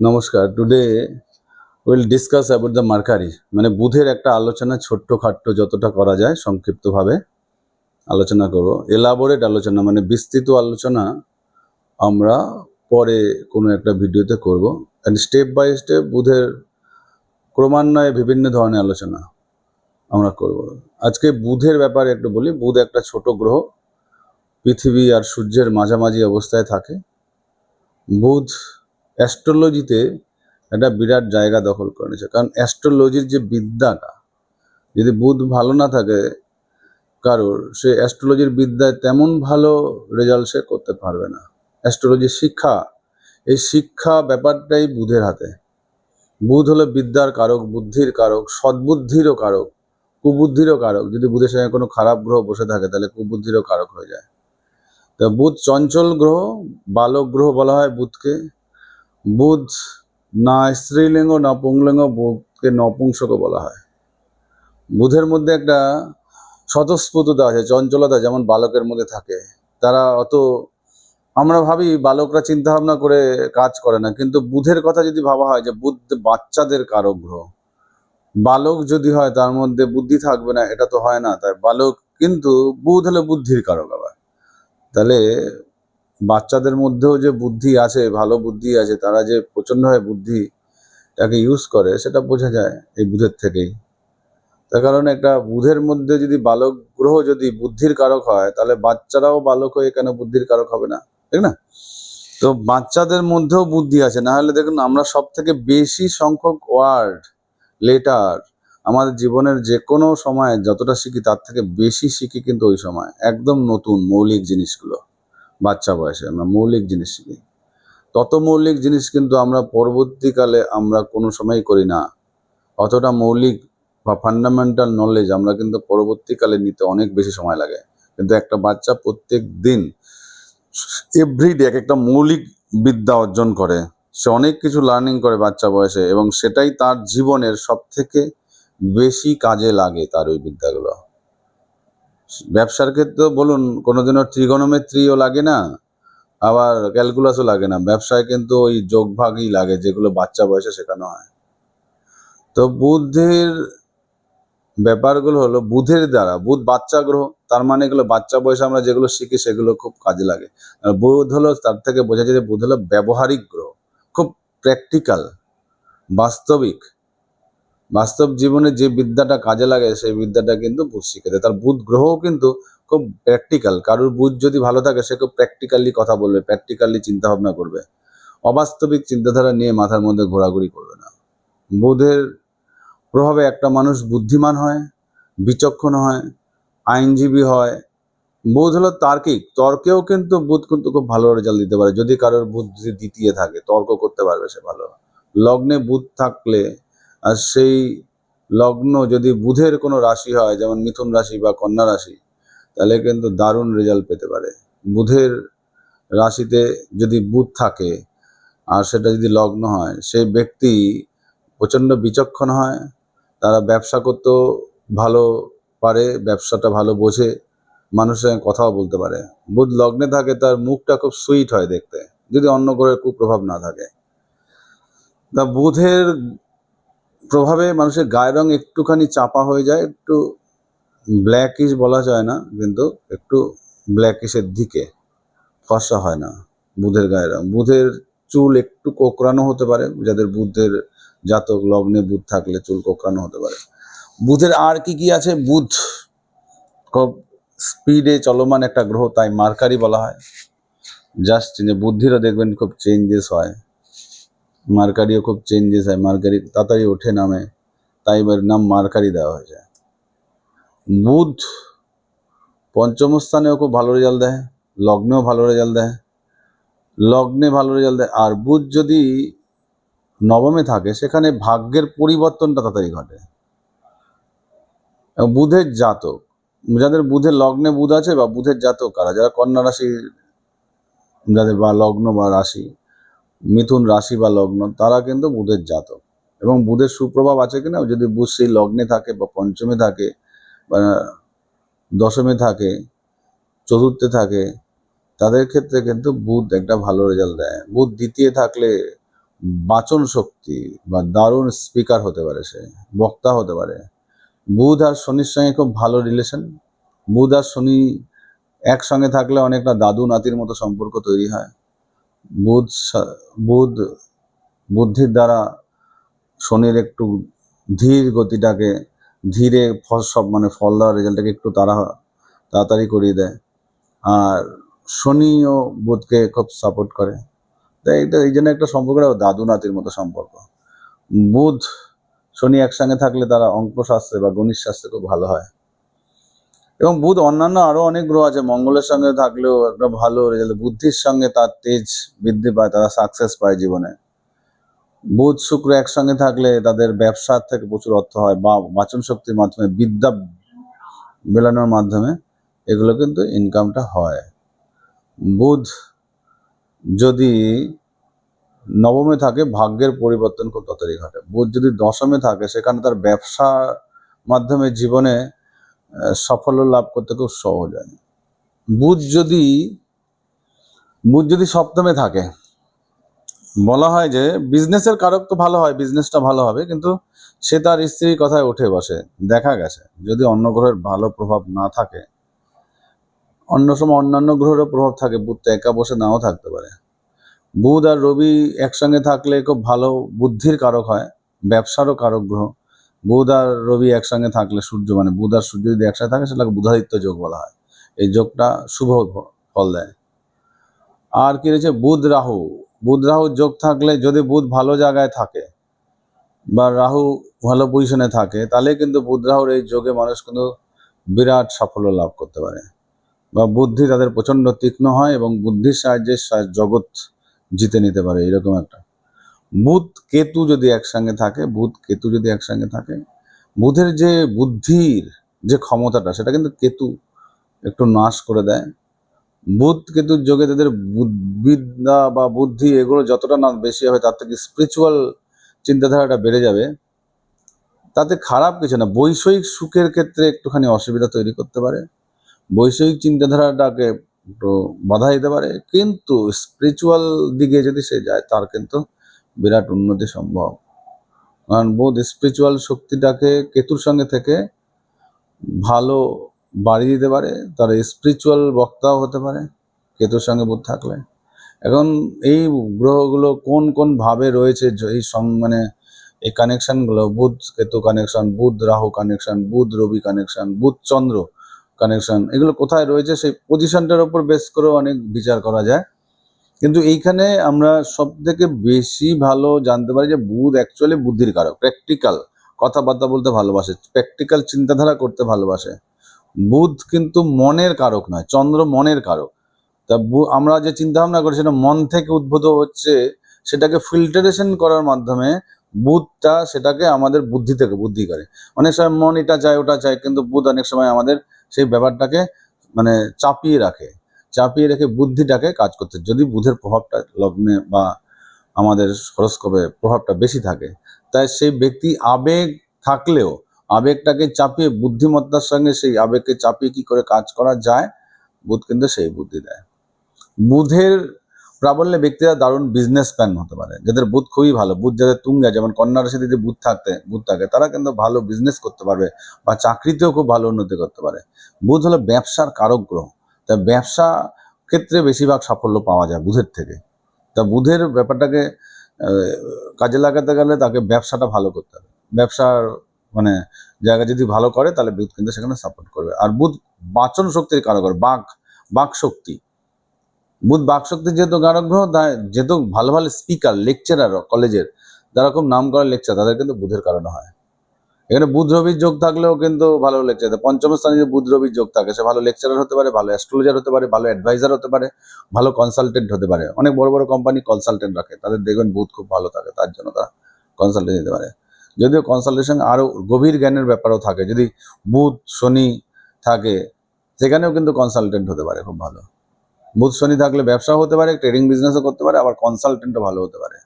নমস্কার। Today will discuss about the mercury মানে বুধের একটা আলোচনা ছোট্ট খাট্ট যতটা করা যায় সংক্ষিপ্তভাবে আলোচনা করব। এলাবোরেট আলোচনা মানে বিস্তৃত আলোচনা আমরা পরে কোনো একটা ভিডিওতে করব। অ্যান্ড স্টেপ বাই স্টেপ বুধের ক্রমান্বয়ে বিভিন্ন ধরনের আলোচনা আমরা করব। আজকে বুধের ব্যাপারে একটু বলি, বুধ একটা ছোট গ্রহ, পৃথিবী আর সূর্যের মাঝামাঝি অবস্থায় থাকে। বুধ অ্যাস্ট্রোলজিতে একটা বিরাট জায়গা দখল করে নিয়েছে। কারণ অ্যাস্ট্রোলজির যে বিদ্যাটা, যদি বুধ ভালো না থাকে কারোর, সে অ্যাস্ট্রোলজির বিদ্যায় তেমন ভালো রেজাল্ট সে করতে পারবে না। অ্যাস্ট্রোলজির শিক্ষা, এই শিক্ষা ব্যাপারটাই বুধের হাতে। বুধ হলো বিদ্যার কারক, বুদ্ধির কারক, সদ্বুদ্ধিরও কারক, কুবুদ্ধিরও কারক। যদি বুধের সঙ্গে কোনো খারাপ গ্রহ বসে থাকে, তাহলে কুবুদ্ধিরও কারক হয়ে যায়। তো বুধ চঞ্চল গ্রহ, বালক গ্রহ বলা হয় বুধকে। বুধ না স্ত্রীলিঙ্গ না পুংলিঙ্গ বুধকে নপুংসক বলা হয়। বুধের মধ্যে একটা স্বতঃস্ফূর্ততা আছে, চঞ্চলতা যেমন বালকের মধ্যে থাকে। তারা অত, আমরা ভাবি বালকরা চিন্তা ভাবনা করে কাজ করে না, কিন্তু বুধের কথা যদি ভাবা হয় যে বুধ বাচ্চাদের কারক গ্রহ বালক যদি হয় তার মধ্যে বুদ্ধি থাকবে না, এটা তো হয় না। তাই বালক কিন্তু, বুধ হলো বুদ্ধির কারক আবার। তাহলে বাচ্চাদের মধ্যেও যে বুদ্ধি আছে, ভালো বুদ্ধি আছে, তারা যে প্রচণ্ডভাবে বুদ্ধিটাকে ইউজ করে, সেটা বোঝা যায় এই বুধের থেকেই। তার কারণ একটা বুধের মধ্যে যদি বালক গ্রহ যদি বুদ্ধির কারক হয়, তাহলে বাচ্চারাও বালক হয়ে কেন বুদ্ধির কারক হবে না? ঠিক না? তো বাচ্চাদের মধ্যেও বুদ্ধি আছে। না হলে দেখুন, আমরা সব থেকে বেশি সংখ্যক ওয়ার্ড লেটার আমাদের জীবনের যে কোনো সময় যতটা শিখি, তার থেকে বেশি শিখি কিন্তু ওই সময়। একদম নতুন মৌলিক জিনিসগুলো। বাচ্চা বয়সে আমরা মৌলিক জিনিস শিখি। তত মৌলিক জিনিস কিন্তু আমরা পরবর্তীকালে আমরা কোনো সময় করি না। অতটা মৌলিক বা ফান্ডামেন্টাল নলেজ আমরা কিন্তু পরবর্তীকালে নিতে অনেক বেশি সময় লাগে। কিন্তু একটা বাচ্চা প্রত্যেক দিন এভরিডে এক একটা মৌলিক বিদ্যা অর্জন করে। সে অনেক কিছু লার্নিং করে বাচ্চা বয়সে এবং সেটাই তার জীবনের সব থেকে বেশি কাজে লাগে তার ওই বিদ্যাগুলো। ব্যবসার ক্ষেত্রেও বলুন, কোনোদিনও ত্রিগোণমেত্রীও লাগে না, আবার ক্যালকুলাসও লাগে না। ব্যবসায় কিন্তু ওই যোগভাগই লাগে, যেগুলো বাচ্চা বয়সে শেখানো হয়। তো বুদ্ধের ব্যাপারগুলো হলো বুধের দ্বারা, বুধ বাচ্চা গ্রহ, তার মানে এগুলো বাচ্চা বয়সে আমরা যেগুলো শিখি, সেগুলো খুব কাজে লাগে। আর বুধ হলো, তার থেকে বোঝা যায় যে বুধ হলো ব্যবহারিক গ্রহ, খুব প্র্যাকটিক্যাল বাস্তবিক। বাস্তব জীবনে যে বিদ্যাটা কাজে লাগে, সেই বিদ্যাটা কিন্তু বুধ শিখে দেয় তার বুধ গ্রহও কিন্তু খুব প্র্যাকটিক্যাল কারোর বুধ যদি ভালো থাকে, সে খুব প্র্যাকটিক্যালি কথা বলবে প্র্যাকটিক্যালি চিন্তা ভাবনা করবে। অবাস্তবিক চিন্তাধারা নিয়ে মাথার মধ্যে ঘোরাঘুরি করবে না। বুধের প্রভাবে একটা মানুষ বুদ্ধিমান হয়, বিচক্ষণ হয়, আইনজীবী হয়। বুধ হলো তার্কিক। তর্কেও কিন্তু বুধ কিন্তু খুব ভালো রেজাল্ট দিতে পারে। যদি কারোর বুদ্ধি দ্বিতীয় থাকে, তর্ক করতে পারবে সে ভালো। লগ্নে বুধ থাকলে আর সেই লগ্ন যদি বুধের কোনো রাশি হয়, যেমন মিথুন রাশি বা কন্যা রাশি, তাহলে কিন্তু দারুণ রেজাল্ট পেতে পারে। বুধের রাশিতে যদি বুধ থাকে আর সেটা যদি লগ্ন হয়, সেই ব্যক্তি প্রচণ্ড বিচক্ষণ হয়, তারা ব্যবসা করতেও ভালো পারে, ব্যবসাটা ভালো বোঝে, মানুষের সঙ্গে কথাও বলতে পারে। বুধ লগ্নে থাকে, তার মুখটা খুব সুইট হয় দেখতে, যদি অন্য গ্রহের কুপ্রভাব না থাকে। তা বুধের প্রভাবে মানুষের গায়ের রং একটুখানি চাপা হয়ে যায়, একটু ব্ল্যাকিশ বলা যায় না, কিন্তু একটু ব্ল্যাকিশের দিকে ফর্সা হয় না বুধের গায়ের রং। বুধের চুল একটু কোকড়ানো হতে পারে, যাদের বুধের জাতক লগ্নে বুধ থাকলে চুল কোকড়ানো হতে পারে। বুধের আর কি কি আছে? বুধ খুব স্পিডে চলমান একটা গ্রহ, তাই মার্কারি বলা হয়। জাস্ট বুদ্ধিরও দেখবেন খুব চেঞ্জেস হয়। মার্কারিও খুব চেঞ্জেস হয়। মার্কারি তাড়াতাড়ি ওঠে, নামে। তাই এবার নাম মার্কারি দেওয়া হয়েছে। বুধ পঞ্চম স্থানেও খুব ভালো রেজাল্ট দেয়। লগ্নেও ভালো রেজাল্ট দেয়। লগ্নে ভালো রেজাল্ট দেয়। আর বুধ যদি নবমে থাকে, সেখানে ভাগ্যের পরিবর্তনটা তাড়াতাড়ি ঘটে। বুধের জাতক। যাদের বুধের লগ্নে বুধ আছে বা বুধের জাতক কারা, যারা কন্যা রাশি যাদের বা লগ্ন বা রাশি মিথুন রাশি বা লগ্ন, তারা কিন্তু বুধের জাতক। এবং বুধের সুপ্রভাব আছে কিনা, যদি বুধ সেই লগ্নে থাকে বা পঞ্চমে থাকে বা দশমে থাকে, চতুর্থে থাকে, তাদের ক্ষেত্রে কিন্তু বুধ একটা ভালো রেজাল্ট দেয়। বুধ দ্বিতীয় থাকলে বাচন শক্তি বা দারুণ স্পিকার হতে পারে সে, বক্তা হতে পারে। বুধ আর শনির সঙ্গে খুব ভালো রিলেশন বুধ আর শনি একসঙ্গে থাকলে অনেকটা দাদু নাতির মতো সম্পর্ক তৈরি হয়। বুধ বুধ, বুদ্ধির দ্বারা শনির একটু ধীর গতিটাকে, ধীরে ফল সব মানে ফল দেওয়ার রেজাল্টটাকে একটু তারা তাড়াতাড়ি করিয়ে দেয়। আর শনিও বুধকে খুব সাপোর্ট করে। তাই এটা, এই জন্য একটা সম্পর্কটা দাদু নাতির মতো সম্পর্ক। বুধ, শনি একসঙ্গে থাকলে তারা অঙ্ক শাস্ত্রে বা গণিত শাস্ত্রে খুব ভালো হয়। এবং বুধ, অন্যান্য আরও অনেক গ্রহ আছে। মঙ্গলের সঙ্গে থাকলেও একটা ভালো রেজাল্ট বুদ্ধির সঙ্গে তার তেজ বৃদ্ধি পায়, তারা সাকসেস পায় জীবনে। বুধ, শুক্র একসঙ্গে থাকলে তাদের ব্যবসার থেকে প্রচুর অর্থ হয় বা বাচন শক্তির মাধ্যমে, বিদ্যা মেলানোর মাধ্যমে এগুলো কিন্তু ইনকামটা হয়। বুধ যদি নবমে থাকে, ভাগ্যের পরিবর্তন খুব তাড়াতাড়ি ঘটে। বুধ যদি দশমে থাকে, সেখানে তার ব্যবসা মাধ্যমে জীবনে সাফল্য লাভ করতে খুব সহজ হয়। বুধ যদি বুধ যদি সপ্তমে থাকে, বলা হয় যে বিজনেসের কারক তো ভালো হয় বিজনেসটা ভালো হবে, কিন্তু সে তার স্ত্রীর কথায় উঠে বসে, দেখা গেছে। যদি অন্য গ্রহের ভালো প্রভাব না থাকে, অন্য সময় অন্যান্য গ্রহেরও প্রভাব থাকে, বুধ তো একা বসে নাও থাকতে পারে। বুধ আর রবি একসঙ্গে থাকলে খুব ভালো বুদ্ধির কারক হয়, ব্যবসারও কারক গ্রহ। বুধ আর রবি একসঙ্গে থাকলে সূর্য মানে বুধ আর সূর্য যদি একসাথে থাকে, সেটাকে বুধাদিত্য যোগ বলা হয়। এই যোগটা শুভ ফল দেয়। আর কি রয়েছে? বুধ রাহু। বুধ রাহু যোগ থাকলে যদি বুধ ভালো জায়গায় থাকে বা রাহু ভালো পজিশনে থাকে, তাহলে কিন্তু বুধ রাহুর এই যোগে মানুষ কিন্তু বিরাট সাফল্য লাভ করতে পারে। বা বুদ্ধি তাদের প্রচণ্ড তীক্ষ্ণ হয় এবং বুদ্ধির সাহায্যে জগৎ জিতে নিতে পারে, এরকম একটা। বুধ কেতু যদি একসঙ্গে থাকে, বুধ কেতু যদি একসঙ্গে থাকে, বুধের যে বুদ্ধির যে ক্ষমতাটা, সেটা কিন্তু কেতু একটু নাশ করে দেয়। বুধ কেতুর যোগে তাদের বুদ- বিদ্যা বা বুদ্ধি এগুলো যতটা না বেশি হবে, তার থেকে স্পিরিচুয়াল চিন্তাধারাটা বেড়ে যাবে। তাতে খারাপ কিছু না, বৈষয়িক সুখের ক্ষেত্রে একটুখানি অসুবিধা তৈরি করতে পারে। বৈষয়িক চিন্তাধারাটাকে একটু বাধা দিতে পারে, কিন্তু স্পিরিচুয়াল দিকে যদি সে যায়, তার কিন্তু বিরাট উন্নতি সম্ভব। কারণ বোধ স্পিরিচুয়াল শক্তিটাকে কেতুর সঙ্গে থেকে ভালো বাড়িয়ে দিতে পারে, তারা স্পিরিচুয়াল বক্তাও হতে পারে, কেতুর সঙ্গে বুধ থাকলে। এখন এই গ্রহগুলো কোন কোন ভাবে রয়েছে এই সং মানে এই কানেকশনগুলো বুধ কেতু কানেকশন বুধ রাহু কানেকশন বুধ রবি কানেকশন বুধ চন্দ্র কানেকশন এগুলো কোথায় রয়েছে, সেই পজিশনটার উপর বেস করেও অনেক বিচার করা যায়। কিন্তু এইখানে আমরা সব থেকে বেশি ভালো জানতে পারি যে বুধ অ্যাকচুয়ালি বুদ্ধির কারক প্র্যাকটিক্যাল কথাবার্তা বলতে ভালোবাসে প্র্যাকটিক্যাল চিন্তাধারা করতে ভালোবাসে। বুধ কিন্তু মনের কারক নয়, চন্দ্র মনের কারক। তা আমরা যে চিন্তা ভাবনা করি সেটা মন থেকে উদ্ভূত হচ্ছে, সেটাকে ফিল্টারেশন করার মাধ্যমে বুধটা সেটাকে আমাদের বুদ্ধি থেকে বুদ্ধি করে। অনেক সময় মন এটা চায়, ওটা চায়, কিন্তু বুধ অনেক সময় আমাদের সেই ব্যাপারটাকে মানে চাপিয়ে রাখে। চাপিয়ে রেখে বুদ্ধিটাকে কাজ করতে। যদি বুধের প্রভাবটা লগ্নে বা আমাদের হরস্কোপে প্রভাবটা বেশি থাকে, তাই সেই ব্যক্তি আবেগ থাকলেও, আবেগটাকে চাপিয়ে বুদ্ধিমত্তার সঙ্গে সেই আবেগকে চাপিয়ে কি করে কাজ করা যায়? বুধ কিন্তু সেই বুদ্ধি দেয়। বুধের প্রাবল্যে ব্যক্তিরা দারুণ বিজনেস প্ল্যান হতে পারে, যাদের বুধ খুবই ভালো। বুধ যাদের তুঙ্গে, যেমন কন্যা রাশিতে যদি বুধ থাকতে, বুধ থাকে, তারা কিন্তু ভালো বিজনেস করতে পারবে বা চাকরিতেও খুব ভালো উন্নতি করতে পারে। বুধ হলো ব্যবসার কারক গ্রহ। তা ব্যবসা ক্ষেত্রে বেশিরভাগ সাফল্য পাওয়া যায় বুধের থেকে। তা বুধের ব্যাপারটাকে কাজে লাগাতে গেলে তাকে ব্যবসাটা ভালো করতে হবে। ব্যবসার মানে জায়গা যদি ভালো করে, তাহলে বুধ কিন্তু সেখানে সাপোর্ট করবে। আর বুধ বাচন শক্তির কারকর বাক বাক শক্তি। বুধ বাক শক্তির যেহেতু কারক যেহেতু ভালো ভালো স্পিকার লেকচারার কলেজের যারা খুব নাম করা লেকচার তাদের কিন্তু বুধের কারণে হয়। এখানে বুধ যোগ থাকলেও কিন্তু ভালো লেকচার পঞ্চম স্থানে যদি বুধ যোগ থাকে, সে ভালো লেকচারার হতে পারে, ভালো অ্যাস্ট্রোলজার হতে পারে, ভালো অ্যাডভাইজার হতে পারে, ভালো কনসালটেন্ট হতে পারে। অনেক বড় বড় কোম্পানি কনসালটেন্ট রাখে, তাদের দেখবেন বুধ খুব ভালো থাকে, তার জন্য তারা কনসালটেন্ট দিতে পারে। যদিও কনসালটেশন আরও গভীর জ্ঞানের ব্যাপারও থাকে, যদি বুধ, শনি থাকে, সেখানেও কিন্তু কনসালটেন্ট হতে পারে, খুব ভালো। বুধ, শনি থাকলে ব্যবসাও হতে পারে ট্রেডিং বিজনেসও করতে পারে, আবার কনসালটেন্টও ভালো হতে পারে।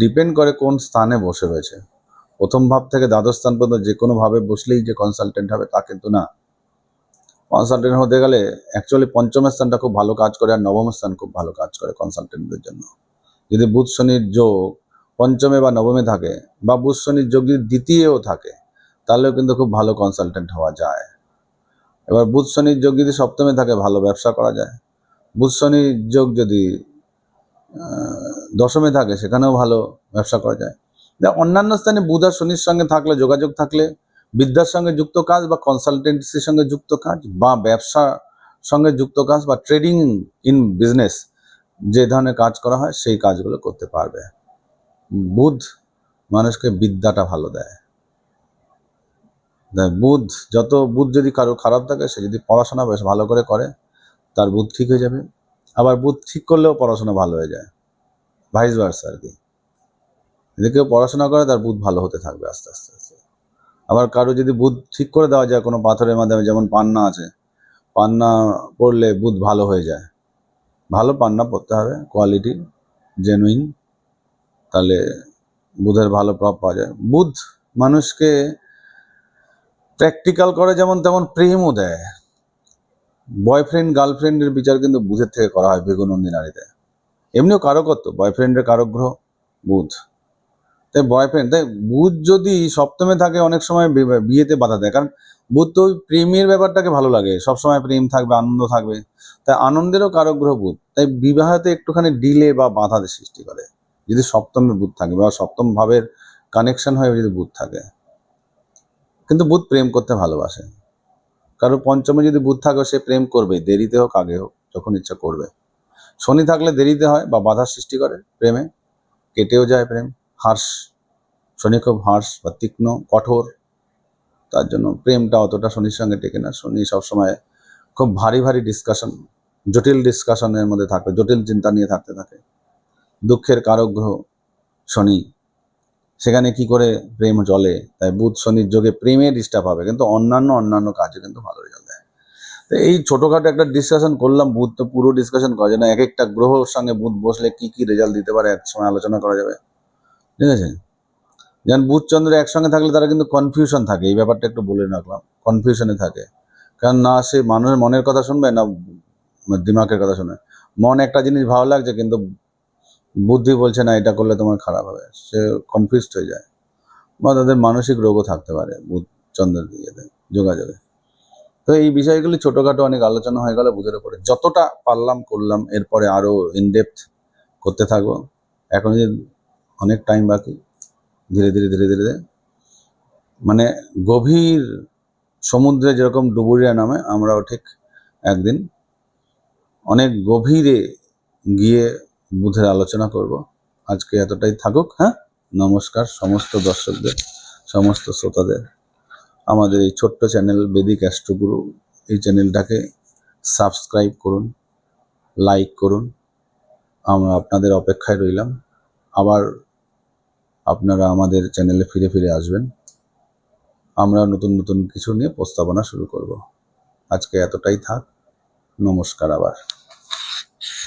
ডিপেন্ড করে কোন স্থানে বসে রয়েছে। প্রথম ভাব থেকে দ্বাদশ স্থান পর্যন্ত যে কোনো ভাবে বসলেই যে কনসালটেন্ট হবে তা কিন্তু না। কনসালটেন্ট হতে গেলে অ্যাকচুয়ালি পঞ্চম স্থানটা খুব ভালো কাজ করে আর নবম স্থান খুব ভালো কাজ করে কনসালটেন্টদের জন্য। যদি বুধ শনির যোগ পঞ্চমে বা নবমে থাকে বা বুধ শনির যোগ যদি দ্বিতীয়ও থাকে, তাহলেও কিন্তু খুব ভালো কনসালটেন্ট হওয়া যায়। এবার বুধ শনির যোগ যদি সপ্তমে থাকে, ভালো ব্যবসা করা যায়। বুধ শনির যোগ যদি দশমে থাকে, সেখানেও ভালো ব্যবসা করা যায়। অন্যান্য স্থানে বুধ আর শনির সঙ্গে থাকলে, যোগাযোগ থাকলে, বিদ্যার সঙ্গে যুক্ত কাজ বা কনসালটেন্সির সঙ্গে যুক্ত কাজ বা ব্যবসা সঙ্গে যুক্ত কাজ বা ট্রেডিং ইন বিজনেস যে ধরনের কাজ করা হয়, সেই কাজগুলো করতে পারবে। বুধ মানুষকে বিদ্যাটা ভালো দেয়। বুধ, যত বুধ যদি কারও খারাপ থাকে, সে যদি পড়াশোনা বেশ ভালো করে করে, তার বুধ ঠিক হয়ে যাবে। আবার বুধ ঠিক করলেও পড়াশোনা ভালো হয়ে যায়। ভাইস ভার্সা আর কি। যদি কেউ পড়াশোনা করে, তার বুধ ভালো হতে থাকবে আস্তে আস্তে আস্তে। আবার কারও যদি বুধ ঠিক করে দেওয়া যায়, কোনো পাথরের মাধ্যমে, যেমন পান্না আছে, পান্না পড়লে বুধ ভালো হয়ে যায়। ভালো পান্না পড়তে হবে, কোয়ালিটি জেনুইন তাহলে বুধের ভালো প্রভাব পাওয়া যায়। বুধ মানুষকে প্র্যাকটিক্যাল করে যেমন তেমন প্রেমও দেয়। বয়ফ্রেন্ড গার্লফ্রেন্ডের বিচার কিন্তু বুধের থেকে করা হয় বেগুনন্দী নারীতে এমনিও কারকত্ব বয়ফ্রেন্ডের কারক গ্রহ বুধ। তাই বয়ফ্রেন্ড তাই বুধ যদি সপ্তমে থাকে অনেক সময় বিয়েতে বাধা দেয়। কারণ বুধ তো ওই প্রেমের ব্যাপারটাকে ভালো লাগে, সবসময় প্রেম থাকবে, আনন্দ থাকবে। তাই আনন্দেরও কারক গ্রহ বুধ। তাই বিবাহতে একটুখানি ডিলে বা বাধা সৃষ্টি করে, যদি সপ্তমে বুধ থাকে বা সপ্তম ভাবের কানেকশন হয়ে যদি বুধ থাকে। কিন্তু বুধ প্রেম করতে ভালোবাসে। কারণ পঞ্চমে যদি বুধ থাকে সে প্রেম করবে, দেরিতে হোক, আগে হোক, যখন ইচ্ছা করবে। শনি থাকলে দেরিতে হয় বা বাধার সৃষ্টি করে প্রেমে, কেটেও যায় প্রেম। হার্স শনি খুব হার্স বা তীক্ষ্ণ, কঠোর, তার জন্য প্রেমটা অতটা শনির সঙ্গে টেকে না। শনি সবসময় খুব ভারী ভারী ডিসকাশন জটিল ডিসকাশনের মধ্যে থাকে জটিল চিন্তা নিয়ে থাকতে থাকে। দুঃখের কারক গ্রহ শনি, সেখানে কি করে প্রেম চলে তাই বুধ শনির যোগে প্রেমে ডিস্টার্ব হবে, কিন্তু অন্যান্য অন্যান্য কাজে কিন্তু ভালো রেজাল্ট দেয়। তো এই ছোটোখাটো একটা ডিসকাশন করলাম, বুধ তো পুরো ডিসকাশন করা যায় না, এক একটা গ্রহর সঙ্গে বুধ বসলে কি কি রেজাল্ট দিতে পারে, এক সময় আলোচনা করা যাবে। ঠিক আছে? যেমন বুধ চন্দ্র একসঙ্গে থাকলে তারা কিন্তু কনফিউশন থাকে, এই ব্যাপারটা একটু বলে রাখলাম কনফিউশনে থাকে। কারণ না সে মানুষের মনের কথা শুনবে, না দিমাগের কথা শুনবে। মন একটা জিনিস ভালো লাগছে, কিন্তু বুদ্ধি বলছে, না, এটা করলে তোমার খারাপ হবে। সে কনফিউজড হয়ে যায়। বা তাদের মানসিক রোগও থাকতে পারে বুধ চন্দ্রের ইয়েতে, যোগাযোগে। তো এই বিষয়গুলি ছোটোখাটো অনেক আলোচনা হয়ে গেল বুধের উপরে। যতটা পারলাম করলাম, এরপরে আরও ইনডেপথ করতে থাকব। এখন যে অনেক টাইম বাকি, ধীরে ধীরে ধীরে ধীরে মানে গভীর সমুদ্রে যেরকম ডুবুরিয়া নামে, আমরাও ঠিক একদিন অনেক গভীরে গিয়ে বুধের আলোচনা করব। আজকে এতটাই থাকুক হ্যাঁ? নমস্কার সমস্ত দর্শকদের, সমস্ত শ্রোতাদের। আমাদের এই ছোট্ট চ্যানেল বেদিক অ্যাস্ট্রোগুরু, এই চ্যানেলটাকে সাবস্ক্রাইব করুন লাইক করুন। আমরা আপনাদের অপেক্ষায় রইলাম। আবার আপনারা আমাদের চ্যানেলে ফিরে ফিরে আসবেন। আমরা নতুন নতুন কিছু নিয়ে প্রস্তাবনা শুরু করব। আজকে এতটাই থাক। নমস্কার আবার।